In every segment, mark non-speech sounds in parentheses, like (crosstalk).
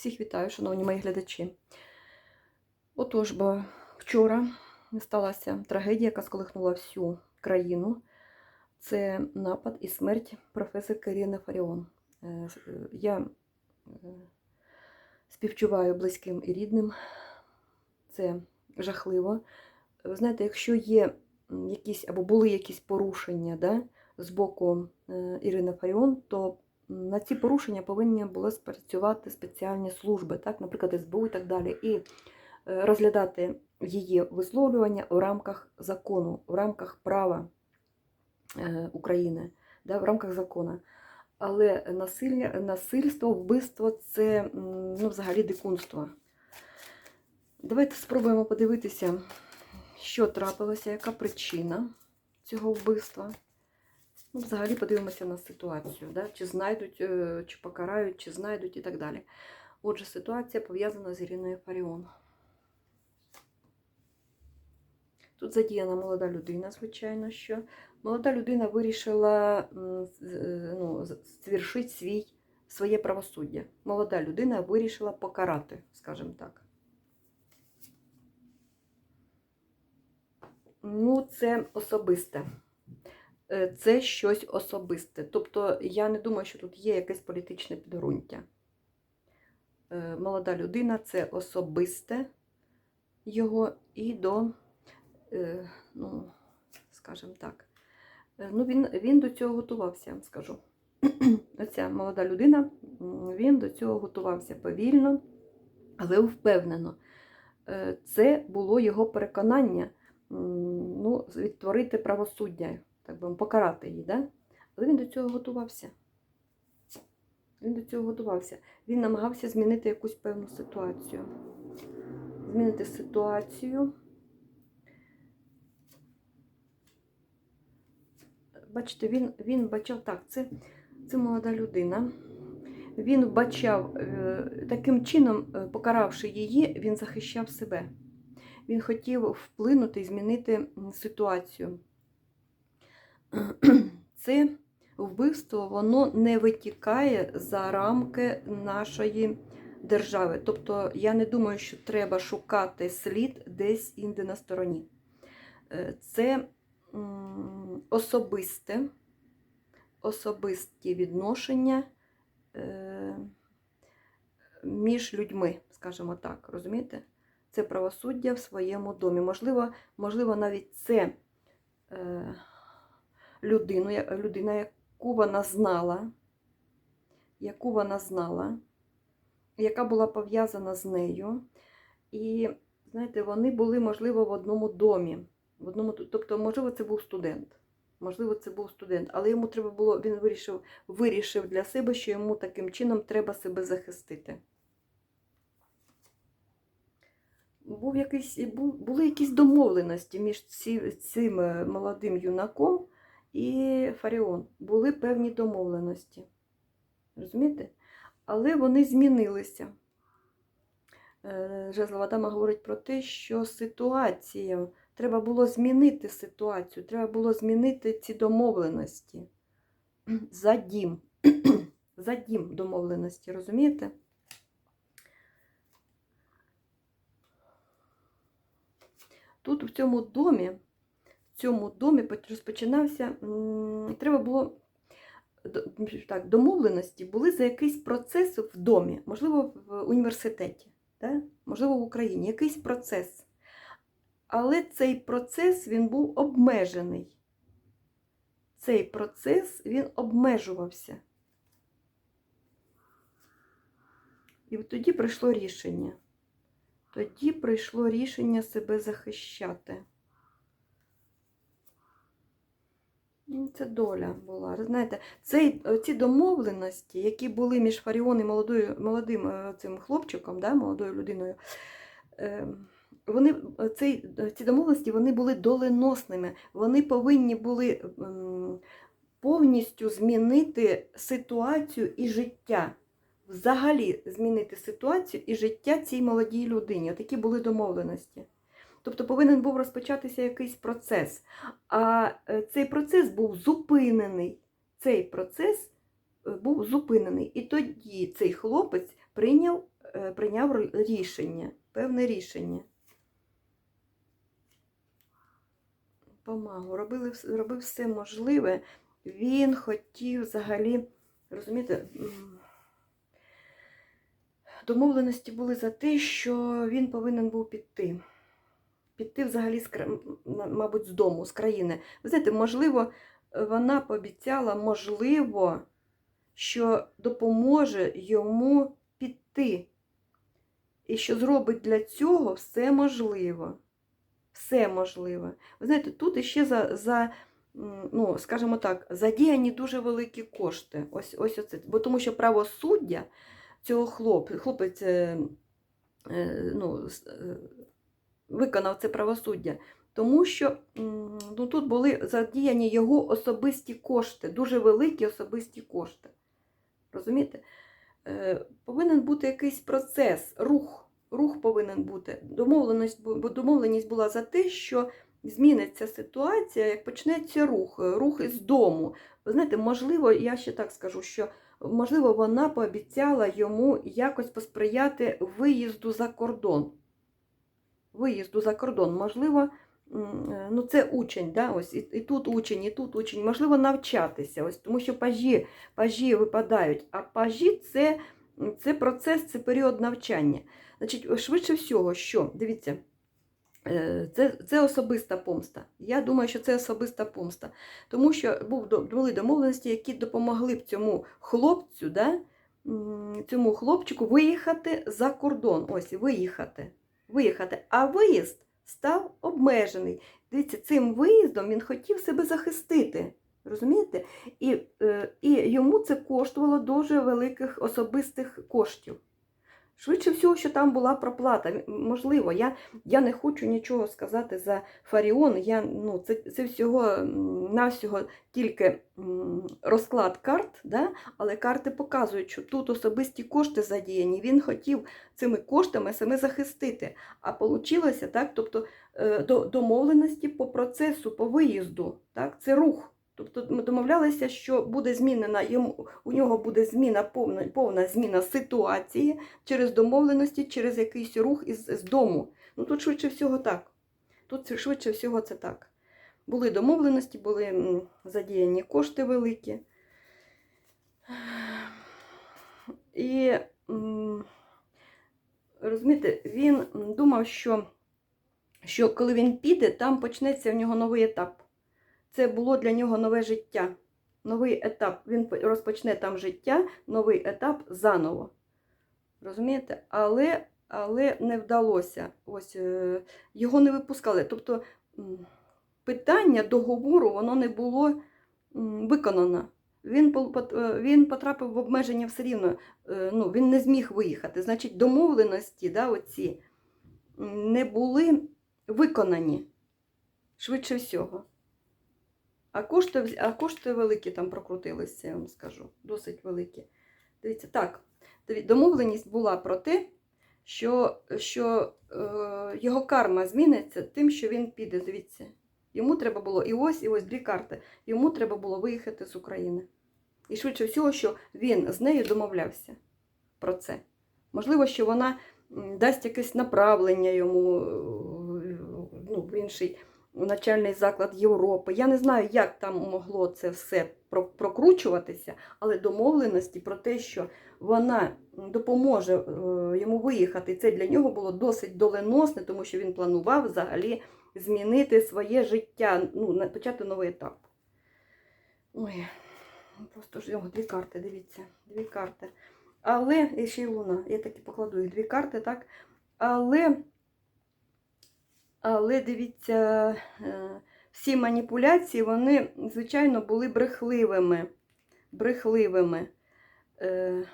Всіх вітаю, шановні мої глядачі. Отож, бо вчора сталася трагедія, яка сколихнула всю країну. Це напад і смерть професорки Ірини Фаріон. Е, е, Я е, співчуваю близьким і рідним. Це жахливо. Ви знаєте, якщо є якісь або були якісь порушення да, з боку Ірини Фаріон, то на ці порушення повинні були спрацювати спеціальні служби, так, наприклад, СБУ і так далі, і е, розглядати її висловлювання в рамках закону, в рамках права е, України, да, в рамках закону. Але насилля, насильство, вбивство це ну, взагалі дикунство. Давайте спробуємо подивитися, що трапилося, яка причина цього вбивства. Ну, взагалі подивимося на ситуацію, да? чи знайдуть, е, чи покарають, чи знайдуть і так далі. Отже, ситуація пов'язана з Іриною Фаріон. Тут задіяна молода людина, звичайно, що. Молода людина вирішила е, ну, звершити свій, своє правосуддя. Молода людина вирішила покарати, скажімо так. Ну, це особисте. Е, Це щось особисте. Тобто, я не думаю, що тут є якесь політичне підґрунтя. Е, Молода людина це особисте його і до, е, ну, скажімо так, ну, він, він до цього готувався, я вам скажу. (clears throat) Оця молода людина, він до цього готувався повільно, але впевнено. Це було його переконання ну, відтворити правосуддя, так би покарати її. Да? Але він до цього готувався. Він до цього готувався. Він намагався змінити якусь певну ситуацію. Змінити ситуацію. Бачите, він, він бачав так, це, це молода людина. Він вбачав, е, таким чином, е, покаравши її, він захищав себе. Він хотів вплинути і змінити ситуацію. Це вбивство воно не витікає за рамки нашої держави. Тобто я не думаю, що треба шукати слід десь інде на стороні. Е, Це особисте, особисті відношення е, між людьми, скажімо так, розумієте? Це правосуддя в своєму домі. Можливо, можливо навіть це е, людину, людина, яку вона знала, яку вона знала, яка була пов'язана з нею. І, знаєте, вони були, можливо, в одному домі. В одному, тобто, можливо, це був студент. Можливо, це був студент, але йому треба було, він вирішив, вирішив для себе, що йому таким чином треба себе захистити. Був якийсь, були якісь домовленості між цим е, молодим юнаком і Фаріон. Були певні домовленості. Розумієте? Але вони змінилися. Е, Жезлова дама говорить про те, що ситуація, треба було змінити ситуацію, треба було змінити ці домовленості. (clears throat) За дім. (clears throat) За дім домовленості, розумієте? Тут в цьому домі, цьому домі розпочинався, треба було так, домовленості були за якийсь процес в домі, можливо, в університеті, да? можливо, в Україні, якийсь процес. Але цей процес він був обмежений. Цей процес він обмежувався. І тоді прийшло рішення. Тоді прийшло рішення себе захищати. Ну, Це доля була. Знаєте, цей, ці домовленості, які були між Фаріон і молодою, молодим е, цим хлопчиком, да, молодою людиною, е, вони, цей, ці домовленості вони були доленосними. Вони повинні були повністю змінити ситуацію і життя взагалі змінити ситуацію і життя цій молодій людині. Такі були домовленості. Тобто повинен був розпочатися якийсь процес. А е, цей процес був зупинений. Цей процес е, був зупинений. І тоді цей хлопець прийняв е, прийняв рішення, певне рішення. Помагу, робили, робив все можливе. Він хотів взагалі, розумієте, домовленості були за те, що він повинен був піти. Піти взагалі, з, мабуть, з дому, з країни. Ви знаєте, можливо, вона пообіцяла, можливо, що допоможе йому піти. І що зробить для цього все можливо. Все можливе. Ви знаєте, тут іще за, за ну, скажімо так, задіяні дуже великі кошти. Ось, ось оце. Бо тому що правосуддя цього хлоп, хлопець е, е, ну, е, виконав це правосуддя. Тому що ну, тут були задіяні його особисті кошти, дуже великі особисті кошти. Розумієте? Е, повинен бути якийсь процес, рух. Рух повинен бути. Домовленість, домовленість була за те, що зміниться ситуація, як почнеться рух, е, рух із дому. Ви знаєте, можливо, я ще так скажу, що можливо вона пообіцяла йому якось посприяти виїзду за кордон. Виїзду за кордон, можливо, е, ну це учень, да? ось, і, і тут учень, і тут учень, можливо, навчатися, ось, тому що пажі, пажі випадають, а пажі це, це процес, це період навчання. Значить, швидше всього, що, дивіться, е, це, це особиста помста. Я думаю, що це особиста помста. Тому що були домовленості, які допомогли б цьому хлопцю, да, цьому хлопчику виїхати за кордон. Ось, виїхати. Виїхати. А виїзд став обмежений. Дивіться, цим виїздом він хотів себе захистити. Розумієте? І, е, і йому це коштувало дуже великих особистих коштів. Швидше всього, що там була проплата. Можливо, я, я не хочу нічого сказати за Фаріон. Я, ну, це, це всього навсього тільки розклад карт, да? але карти показують, що тут особисті кошти задіяні. Він хотів цими коштами себе захистити. А вийшло так, тобто е, до- домовленості по процесу, по виїзду. Так? Це рух. Тобто ми домовлялися, що буде змінена йому, у нього буде зміна, повна, повна зміна ситуації через домовленості, через якийсь рух із, з дому. Ну тут швидше всього так. Тут швидше всього це так. Були домовленості, були задіяні кошти великі. І розумієте, він думав, що, що коли він піде, там почнеться в нього новий етап. Це було для нього нове життя, новий етап. Він розпочне там життя, новий етап заново. Розумієте? Але, але не вдалося. Ось е, його не випускали. Тобто питання договору воно не було виконано. Він, е, він потрапив в обмеження все рівно. Е, Ну, він не зміг виїхати. Значить, домовленості да, оці, не були виконані швидше всього. А кошти, а кошти великі там прокрутилися, я вам скажу. Досить великі. Дивіться, так, домовленість була про те, що, що е, його карма зміниться тим, що він піде. Дивіться. Йому треба було і ось, і ось дві карти. Йому треба було виїхати з України. І швидше всього, що він з нею домовлявся про це. Можливо, що вона дасть якесь направлення йому е, ну, в інший навчальний заклад Європи. Я не знаю, як там могло це все прокручуватися, але домовленості про те, що вона допоможе е, йому виїхати, це для нього було досить доленосне, тому що він планував взагалі змінити своє життя, ну, почати новий етап. Ой, просто ж його дві карти, дивіться, дві карти. Але, і ще й луна, я таки покладу їх дві карти, так? Але, але дивіться, е, всі маніпуляції, вони, звичайно, були брехливими. Брехливими. Е,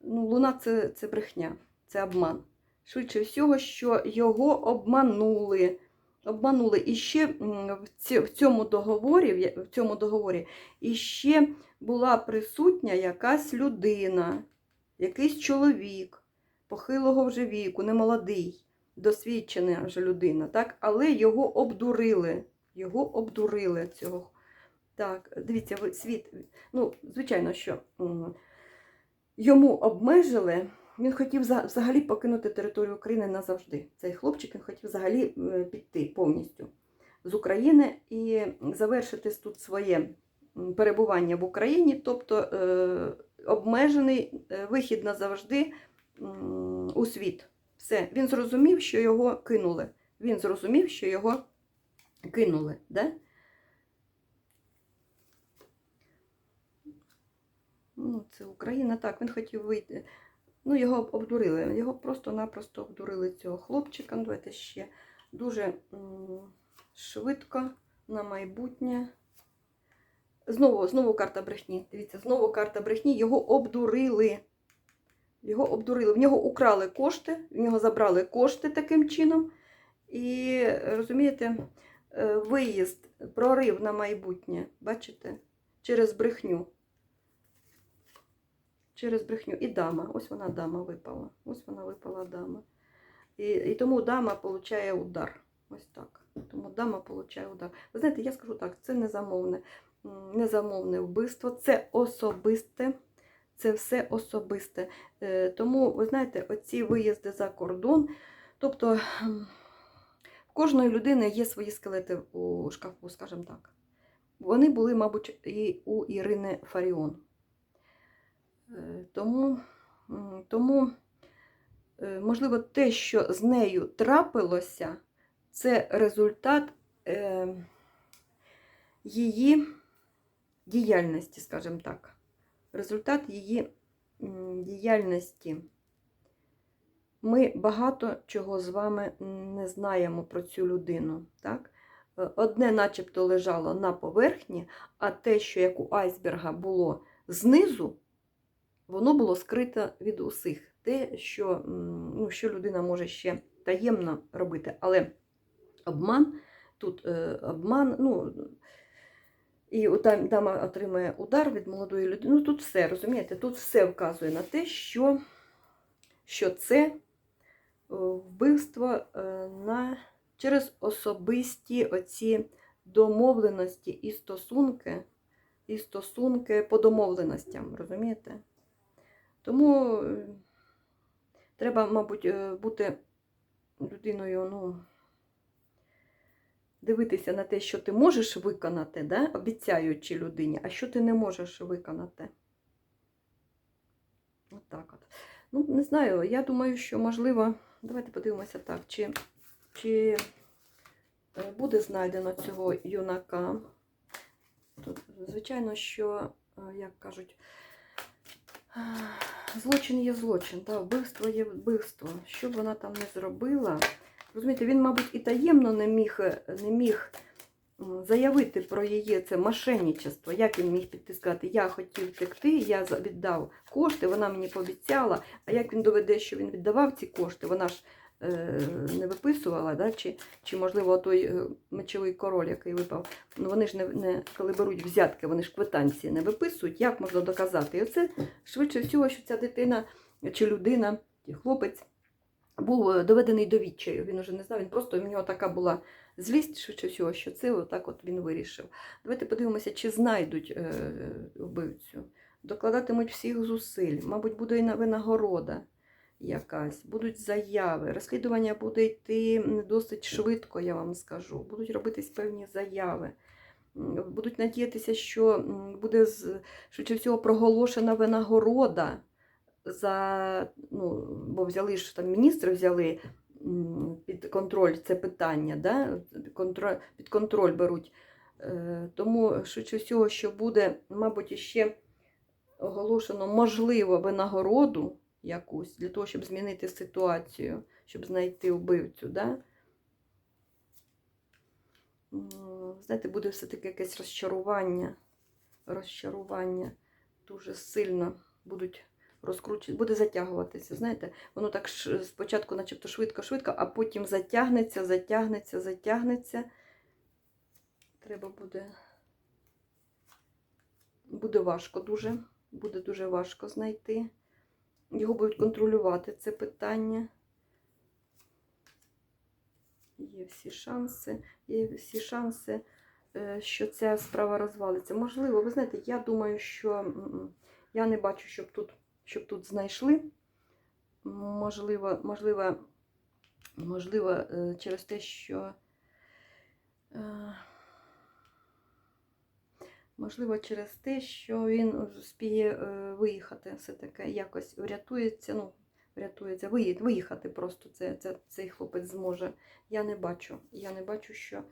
Ну, луна це, це брехня, це обман. Швидше всього, що його обманули. Обманули. І ще в цьому договорі, в цьому договорі іще була присутня якась людина, якийсь чоловік похилого вже віку, немолодий, досвідчена вже людина, так? але його обдурили. Його обдурили цього. Так, дивіться, ви- світ. Ну, звичайно, що йому обмежили він хотів взагалі покинути територію України назавжди. Цей хлопчик він хотів взагалі е, піти повністю з України і завершити тут своє перебування в Україні, тобто е, обмежений е, вихід назавжди у світ. Все, він зрозумів, що його кинули. Він зрозумів, що його кинули. Да? Ну, це Україна, так, він хотів вийти. Ну, його обдурили. Його просто-напросто обдурили цього хлопчика. Ну, Давайте ще дуже швидко на майбутнє. Знову, знову карта брехні. Дивіться, знову карта брехні. Його обдурили. Його обдурили. В нього украли кошти, в нього забрали кошти таким чином. І розумієте, е, виїзд, прорив на майбутнє, бачите, через брехню. Через брехню. І дама. Ось вона дама випала. Ось вона випала дама. І, і тому дама отримує удар. Ось так. Тому дама отримує удар. Ви знаєте, я скажу так, це незамовне, незамовне вбивство, це особисте. Це все особисте. Е, Тому, ви знаєте, оці виїзди за кордон, тобто в кожної людини є свої скелети у шкафу, скажімо так. Вони були, мабуть, і у Ірини Фаріон. Е, Тому, тому, е, можливо, те, що з нею трапилося, це результат е, її діяльності, скажімо так. Результат її діяльності. Ми багато чого з вами не знаємо про цю людину. Так? Е, Одне начебто лежало на поверхні, а те, що як у айсберга було знизу, воно було скрите від усіх. Те, що, ну, що людина може ще таємно робити. Але обман, тут е, обман, ну, і ота дама отримає удар від молодої людини. Ну, тут все, розумієте, тут все вказує на те, що, що це е, вбивство е, на, через особисті оці домовленості і стосунки, і стосунки по домовленостям, розумієте? Тому е, треба, мабуть, бути людиною, ну, дивитися на те, що ти можеш виконати, да? обіцяючи людині, а що ти не можеш виконати. От так от. Ну, не знаю, я думаю, що можливо, давайте подивимося так, чи, чи е, буде знайдено цього юнака. Тут, звичайно, що, е, як кажуть, е, злочин є злочин, та, вбивство є вбивство. Що б вона там не зробила, розумієте, він, мабуть, і таємно не міг, е, не міг заявити про її це мошенничество. Як він міг піти сказати, я хотів втекти, я віддав кошти, вона мені пообіцяла, а як він доведе, що він віддавав ці кошти, вона ж е, не виписувала, да? чи, чи, можливо, той е, мечовий король, який випав, ну вони ж не, не коли беруть взятки, вони ж квитанції не виписують, як можна доказати? І оце швидше всього, що ця дитина чи людина, чи хлопець був е, доведений до відчаю. Він уже не знав, він просто в нього така була злість, швидше всього, що це отак от він вирішив. Давайте подивимося, чи знайдуть е, вбивцю. Докладатимуть всіх зусиль, мабуть, буде і на- винагорода якась, будуть заяви. Розслідування буде йти досить швидко, я вам скажу. Будуть робитись певні заяви. Будуть надіятися, що буде швидше всього проголошена винагорода за, ну, бо взяли ж там міністри взяли під контроль це питання, да? контроль, під контроль беруть. Е, Тому швидше всього, що буде, мабуть, іще оголошено можливо винагороду якусь для того, щоб змінити ситуацію, щоб знайти вбивцю. Да? Знаєте, буде все-таки якесь розчарування. Розчарування дуже сильно будуть розкручувати, буде затягуватися. Знаєте, воно так спочатку, начебто, швидко-швидко, а потім затягнеться, затягнеться, затягнеться. Треба буде. Буде важко дуже. Буде дуже важко знайти. Його будуть контролювати це питання. Є всі шанси, є всі шанси, е, що ця справа розвалиться. Можливо, ви знаєте, я думаю, що я не бачу, щоб тут, щоб тут знайшли можливо, можливо, можливо, е, через те, що. е, Можливо, через те, що він спіє е, виїхати, все-таки якось врятується, ну, врятується, виї- виїхати просто це, це, цей хлопець зможе. Я не бачу. Я не бачу, що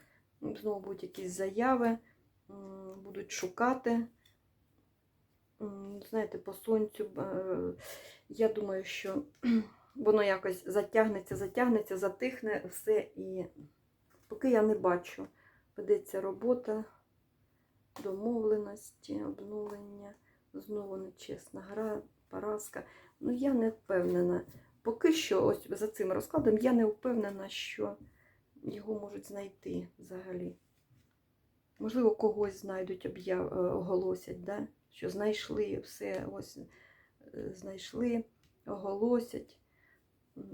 знову будуть якісь заяви, будуть шукати. Знаєте, по сонцю, е, я думаю, що (clears throat) воно якось затягнеться, затягнеться, затихне все і поки я не бачу, ведеться робота домовленості, обнулення, знову нечесна гра, поразка. Ну, я не впевнена. Поки що, ось за цим розкладом, я не впевнена, що його можуть знайти взагалі. Можливо, когось знайдуть, об'яв, е, оголосять, да? Що знайшли все, ось е, знайшли, оголосять,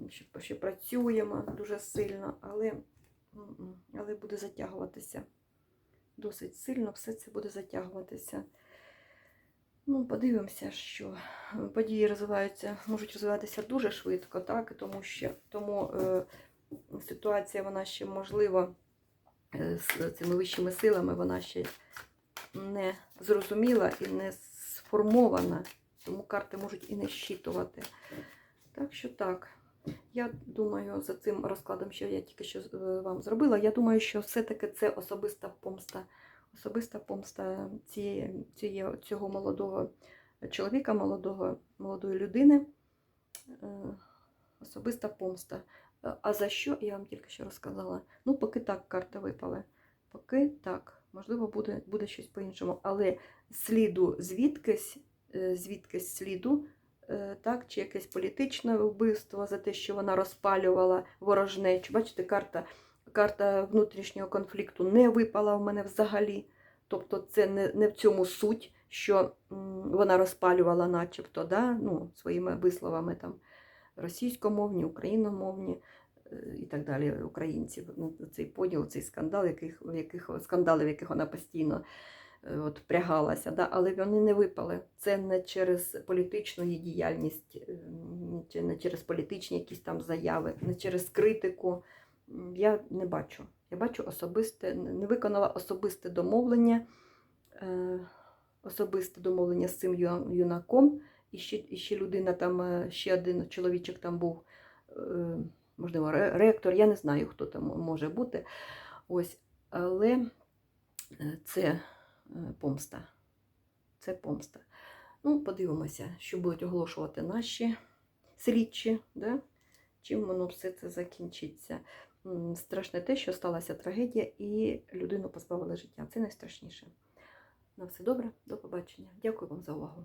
що, що працюємо дуже сильно, але, але буде затягуватися досить сильно все це буде затягуватися. Ну, подивимося, що події розвиваються, можуть розвиватися дуже швидко, так, тому що тому е, ситуація вона ще можливо е, з цими вищими силами вона ще не зрозуміла і не сформована, тому карти можуть і не щитувати. Так що так. Я думаю, за цим розкладом, що я тільки що е, вам зробила, я думаю, що все-таки це особиста помста. Особиста помста цієї, цієї, цього молодого чоловіка, молодого, молодої людини. Е, Особиста помста. Е, А за що я вам тільки що розказала? Ну, поки так карти випали. Поки так. Можливо, буде, буде щось по-іншому. Але сліду звідкись, е, звідкись сліду е, так, чи якесь політичне вбивство за те, що вона розпалювала ворожнечу. Бачите, карта, карта внутрішнього конфлікту не випала в мене взагалі. Тобто це не, не в цьому суть, що вона розпалювала, начебто, да? ну, своїми висловами там російськомовні, україномовні і так далі, українців. Ну, цей поділ, цей скандал, яких, яких, скандали, в яких вона постійно е, от, впрягалася, да? але вони не випали. Це не через політичну її діяльність, е, не через політичні якісь там заяви, не через критику. Я не бачу. Я бачу особисте, не виконала особисте домовлення, е, особисте домовлення з цим юнаком. І ще, і ще людина там, ще один чоловічок там був, можливо, ректор, я не знаю, хто там може бути. Ось, але е, це е, помста. Це помста. Ну, подивимося, що будуть оголошувати наші слідчі, да? чим воно все це закінчиться. Страшне те, що сталася трагедія, і людину позбавили життя. Це найстрашніше. На все добре, до побачення. Дякую вам за увагу.